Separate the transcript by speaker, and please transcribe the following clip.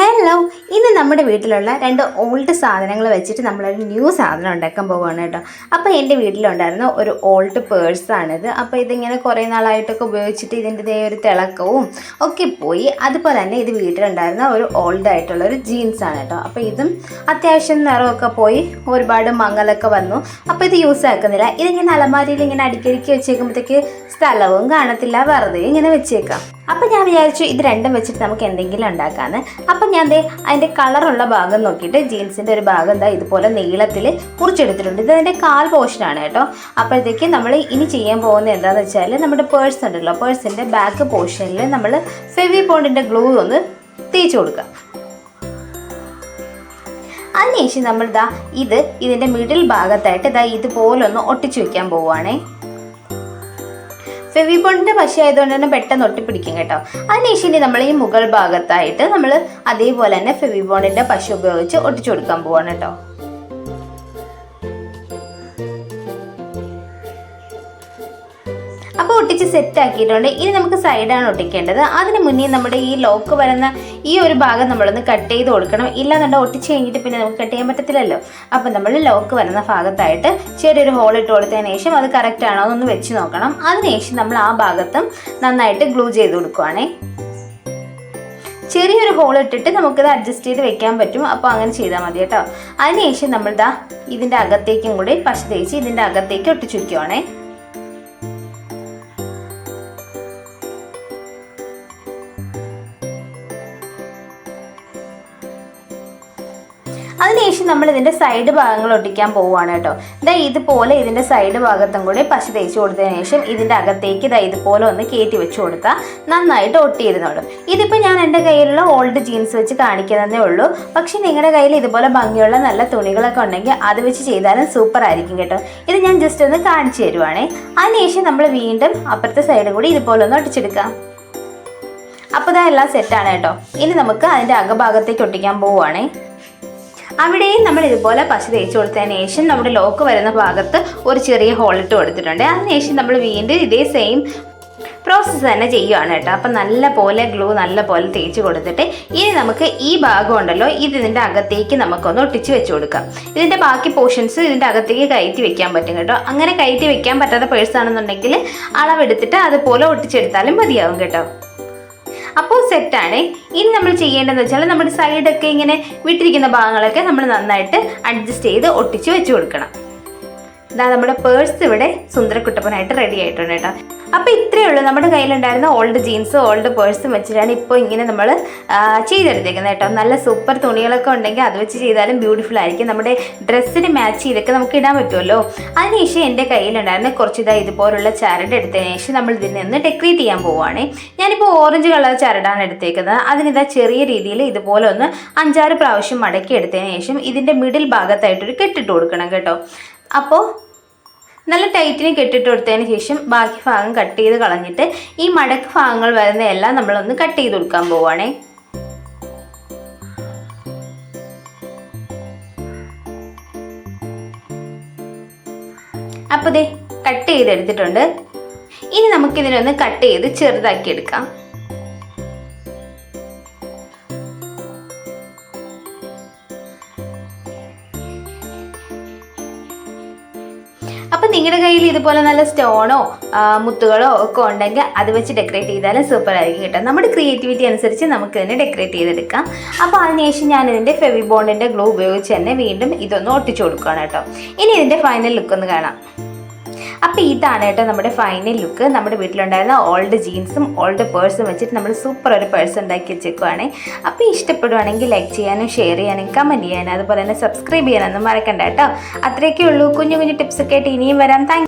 Speaker 1: Hello ഇന്ന് നമ്മുടെ വീട്ടിലുള്ള രണ്ട് ഓൾഡ് സാധനങ്ങൾ വെച്ചിട്ട് നമ്മളൊരു ന്യൂ സാധനം ഉണ്ടാക്കാൻ പോവുകയാണ് കേട്ടോ. അപ്പോൾ എന്റെ വീട്ടിലുണ്ടായിരുന്ന ഒരു ഓൾഡ് പേഴ്സാണിത് അപ്പോൾ ഇതിങ്ങനെ കുറേ നാളായിട്ടൊക്കെ ഉപയോഗിച്ചിട്ട് ഇതിന്റെ ഇതേ ഒരു തിളക്കവും ഒക്കെ പോയി. അതുപോലെ തന്നെ ഇത് വീട്ടിലുണ്ടായിരുന്ന ഒരു ഓൾഡ് ആയിട്ടുള്ള ഒരു ജീൻസാണ് കേട്ടോ. അപ്പോൾ ഇതും അത്യാവശ്യം നിറമൊക്കെ പോയി. ഒരുപാട് മങ്ങലൊക്കെ വന്നു. അപ്പോൾ ഇത് യൂസ് ആക്കുന്നില്ല. ഇതിങ്ങനെ അലമാരിയിൽ ഇങ്ങനെ അടുക്കിടുക്കി വെച്ചേക്കുമ്പോഴത്തേക്ക് സ്ഥലവും കാണത്തില്ല. വെറുതെ ഇങ്ങനെ വെച്ചേക്കാം. അപ്പം ഞാൻ വിചാരിച്ചു ഇത് രണ്ടും വെച്ചിട്ട് നമുക്ക് എന്തെങ്കിലും ഉണ്ടാക്കാമെന്ന് അപ്പം ഞാൻ ദേ അതിന്റെ കളറുള്ള ഭാഗം നോക്കിയിട്ട് ജീൻസിന്റെ ഒരു ഭാഗം എന്താ ഇതുപോലെ നീളത്തിൽ മുറിച്ചെടുത്തിട്ടുണ്ട് ഇത് അതിന്റെ കാൽ പോർഷനാണ് കേട്ടോ. അപ്പോഴത്തേക്ക് നമ്മൾ ഇനി ചെയ്യാൻ പോകുന്നത് എന്താണെന്ന് വെച്ചാൽ നമ്മുടെ പേഴ്സ് ഉണ്ടല്ലോ. പേഴ്സിന്റെ ബാക്ക് പോർഷനിൽ നമ്മൾ ഫെവി പോണ്ടിന്റെ ഗ്ലൂ ഒന്ന് തേച്ച് കൊടുക്കുക അതിനുശേഷം നമ്മൾ ഇതാ ഇത് ഇതിന്റെ മിഡിൽ ഭാഗത്തായിട്ട് ഇതാ ഇതുപോലൊന്ന് ഒട്ടിച്ചു വയ്ക്കാൻ പോവുകയാണേ ഫെവിബോണ്ടിന്റെ പശ ആയതുകൊണ്ട് തന്നെ പെട്ടെന്ന് ഒട്ടിപ്പിടിക്കും കേട്ടോ. അതിനുശേഷം ഇനി നമ്മൾ ഈ മുകൾ ഭാഗത്തായിട്ട് നമ്മൾ അതേപോലെ തന്നെ ഫെവിബോണിന്റെ പശ ഉപയോഗിച്ച് ഒട്ടിച്ചു കൊടുക്കാൻ പോവാണ് കേട്ടോ. അപ്പോൾ ഒട്ടിച്ച് സെറ്റ് ആക്കിയിട്ടുണ്ട്. ഇനി നമുക്ക് സൈഡാണ് ഒട്ടിക്കേണ്ടത്. അതിന് മുന്നേ നമ്മുടെ ഈ ലോക്ക് വരുന്ന ഈ ഒരു ഭാഗം നമ്മളൊന്ന് കട്ട് ചെയ്ത് കൊടുക്കണം. ഇല്ലാന്നുണ്ടെങ്കിൽ ഒട്ടിച്ച് കഴിഞ്ഞിട്ട് പിന്നെ നമുക്ക് കട്ട് ചെയ്യാൻ പറ്റത്തില്ലല്ലോ. അപ്പം നമ്മൾ ലോക്ക് വരുന്ന ഭാഗത്തായിട്ട് ചെറിയൊരു ഹോൾ ഇട്ട് കൊടുത്തതിന് ശേഷം അത് കറക്റ്റ് ആണോ എന്നൊന്ന് വെച്ച് നോക്കണം. അതിനുശേഷം നമ്മൾ ആ ഭാഗത്തും നന്നായിട്ട് ഗ്ലൂ ചെയ്ത് കൊടുക്കുവാണേ. ചെറിയൊരു ഹോൾ ഇട്ടിട്ട് നമുക്കിത് അഡ്ജസ്റ്റ് ചെയ്ത് വെക്കാൻ പറ്റും. അപ്പോൾ അങ്ങനെ ചെയ്താൽ മതി കേട്ടോ. അതിനുശേഷം നമ്മളിതാ ഇതിന്റെ അകത്തേക്കും കൂടി പശ തേച്ച് ഇതിന്റെ അകത്തേക്ക് ഒട്ടിച്ചു അതിനുശേഷം നമ്മൾ ഇതിന്റെ സൈഡ് ഭാഗങ്ങൾ ഒട്ടിക്കാൻ പോവുകയാണ് കേട്ടോ. ഇതാ ഇതുപോലെ ഇതിന്റെ സൈഡ് ഭാഗത്തും കൂടി പശ തേച്ച് കൊടുത്തതിന് ശേഷം ഇതിന്റെ അകത്തേക്ക് ഇതാ ഇതുപോലെ ഒന്ന് കയറ്റി വെച്ച് കൊടുത്താൽ നന്നായിട്ട് ഒട്ടിയിരുന്നോളും. ഇതിപ്പോൾ ഞാൻ എന്റെ കയ്യിലുള്ള ഓൾഡ് ജീൻസ് വെച്ച് കാണിക്കുന്നതേ ഉള്ളൂ. പക്ഷേ നിങ്ങളുടെ കയ്യിൽ ഇതുപോലെ ഭംഗിയുള്ള നല്ല തുണികളൊക്കെ ഉണ്ടെങ്കിൽ അത് വെച്ച് ചെയ്താലും സൂപ്പർ ആയിരിക്കും കേട്ടോ. ഇത് ഞാൻ ജസ്റ്റ് ഒന്ന് കാണിച്ചു തരുവാണേ. അതിനുശേഷം നമ്മൾ വീണ്ടും അപ്പുറത്തെ സൈഡും കൂടി ഇതുപോലെ ഒന്ന് ഒട്ടിച്ചെടുക്കാം. അപ്പോൾ ഇതാ എല്ലാം സെറ്റാണ് കേട്ടോ. ഇനി നമുക്ക് അതിന്റെ അകഭാഗത്തേക്ക് ഒട്ടിക്കാൻ പോവുകയാണേ അവിടെയും നമ്മൾ ഇതുപോലെ പശ തേച്ച് കൊടുത്തതിന് ശേഷം നമ്മുടെ ലോക്ക് വരുന്ന ഭാഗത്ത് ഒരു ചെറിയ ഹോളിട്ട് കൊടുത്തിട്ടുണ്ട്. അതിനുശേഷം നമ്മൾ വീണ്ടും ഇതേ സെയിം പ്രോസസ്സ് തന്നെ ചെയ്യുകയാണ് കേട്ടോ. അപ്പം നല്ല പോലെ ഗ്ലൂ നല്ല പോലെ തേച്ച് കൊടുത്തിട്ട് ഇനി നമുക്ക് ഈ ഭാഗം ഉണ്ടല്ലോ ഇത് ഇതിന്റെ അകത്തേക്ക് നമുക്കൊന്ന് ഒട്ടിച്ച് വെച്ച് കൊടുക്കാം. ഇതിന്റെ ബാക്കി പോർഷൻസ് ഇതിന്റെ അകത്തേക്ക് കയറ്റി വെക്കാൻ പറ്റും കേട്ടോ. അങ്ങനെ കയറ്റി വെക്കാൻ പറ്റാത്ത പേഴ്സാണെന്നുണ്ടെങ്കിൽ അളവെടുത്തിട്ട് അതുപോലെ ഒട്ടിച്ചെടുത്താലും മതിയാവും കേട്ടോ. അപ്പോൾ സെറ്റാണ് ഇനി നമ്മൾ ചെയ്യേണ്ടതെന്ന് വെച്ചാൽ നമ്മുടെ സൈഡൊക്കെ ഇങ്ങനെ വിട്ടിരിക്കുന്ന ഭാഗങ്ങളൊക്കെ നമ്മൾ നന്നായിട്ട് അഡ്ജസ്റ്റ് ചെയ്ത് ഒട്ടിച്ച് വെച്ച് കൊടുക്കണം. ഇതാ നമ്മുടെ പേഴ്സ് ഇവിടെ സുന്ദരക്കുട്ടപ്പനായിട്ട് റെഡി ആയിട്ടുണ്ട് കേട്ടോ. അപ്പോൾ ഇത്രയേ ഉള്ളൂ നമ്മുടെ കയ്യിലുണ്ടായിരുന്ന ഓൾഡ് ജീൻസും ഓൾഡ് പേഴ്സും വെച്ചിട്ടാണ് ഇപ്പോൾ ഇങ്ങനെ നമ്മൾ ചെയ്തെടുത്തേക്കുന്നത് കേട്ടോ. നല്ല സൂപ്പർ തുണികളൊക്കെ ഉണ്ടെങ്കിൽ അത് വെച്ച് ചെയ്താലും ബ്യൂട്ടിഫുൾ ആയിരിക്കും. നമ്മുടെ ഡ്രസ്സിന് മാച്ച് ചെയ്തൊക്കെ നമുക്ക് ഇടാൻ പറ്റുമല്ലോ. അതിനുശേഷം എന്റെ കയ്യിലുണ്ടായിരുന്ന കുറച്ച് ഇതാ ഇതുപോലുള്ള ചരട് എടുത്തതിന് ശേഷം നമ്മൾ ഇതിൽ നിന്ന് ഡെക്കറേറ്റ് ചെയ്യാൻ പോവുകയാണ്. ഞാനിപ്പോൾ ഓറഞ്ച് കളർ ചരടാണ് എടുത്തേക്കുന്നത്. അതിനിതാ ചെറിയ രീതിയിൽ ഇതുപോലെ ഒന്ന് അഞ്ചാറ് പ്രാവശ്യം മടക്കി എടുത്തതിന് ശേഷം ഇതിന്റെ മിഡിൽ ഭാഗത്തായിട്ടൊരു കെട്ടിട്ട് കൊടുക്കണം കേട്ടോ. അപ്പോൾ നല്ല ടൈറ്റിന് കെട്ടിട്ട് കൊടുത്തതിന് ശേഷം ബാക്കി ഭാഗം കട്ട് ചെയ്ത് കളഞ്ഞിട്ട് ഈ മടക്ക് ഭാഗങ്ങൾ വരുന്നതെല്ലാം നമ്മളൊന്ന് കട്ട് ചെയ്ത് കൊടുക്കാൻ പോവുകയാണേ അപ്പോൾ ദേ കട്ട് ചെയ്തെടുത്തിട്ടുണ്ട്. ഇനി നമുക്കിതിനൊന്ന് കട്ട് ചെയ്ത് ചെറുതാക്കി എടുക്കാം. അപ്പം നിങ്ങളുടെ കയ്യിൽ ഇതുപോലെ നല്ല സ്റ്റോണോ മുത്തുകളോ ഒക്കെ ഉണ്ടെങ്കിൽ അത് വെച്ച് ഡെക്കറേറ്റ് ചെയ്താലും സൂപ്പർ ആയിരിക്കും കേട്ടോ. നമ്മുടെ ക്രിയേറ്റിവിറ്റി അനുസരിച്ച് നമുക്ക് തന്നെ ഡെക്കറേറ്റ് ചെയ്തെടുക്കാം. അപ്പോൾ അതിനുശേഷം ഞാൻ ഇതിന്റെ ഫെവി ബോണ്ടിന്റെ ഗ്ലൂ ഉപയോഗിച്ച് തന്നെ വീണ്ടും ഇതൊന്ന് ഒട്ടിച്ചു കൊടുക്കുകയാണ് കേട്ടോ. ഇനി ഇതിന്റെ ഫൈനൽ ലുക്ക് ഒന്ന് കാണാം. അപ്പോൾ ഇതാണ് കേട്ടോ നമ്മുടെ ഫൈനൽ ലുക്ക് നമ്മുടെ വീട്ടിലുണ്ടായിരുന്ന ഓൾഡ് ജീൻസും ഓൾഡ് പേഴ്സും വെച്ചിട്ട് നമ്മൾ സൂപ്പർ ഒരു പേഴ്സ് ഉണ്ടാക്കി വെച്ചേക്കുവാണ്. അപ്പോൾ ഇഷ്ടപ്പെടുവാണെങ്കിൽ ലൈക്ക് ചെയ്യാനും ഷെയർ ചെയ്യാനും കമന്റ് ചെയ്യാനും അതുപോലെ തന്നെ സബ്സ്ക്രൈബ് ചെയ്യാനൊന്നും മറക്കണ്ട കേട്ടോ. അത്രയൊക്കെ ഉള്ളൂ. കുഞ്ഞു കുഞ്ഞു ടിപ്സൊക്കെ ആയിട്ട് ഇനിയും വരാം. താങ്ക്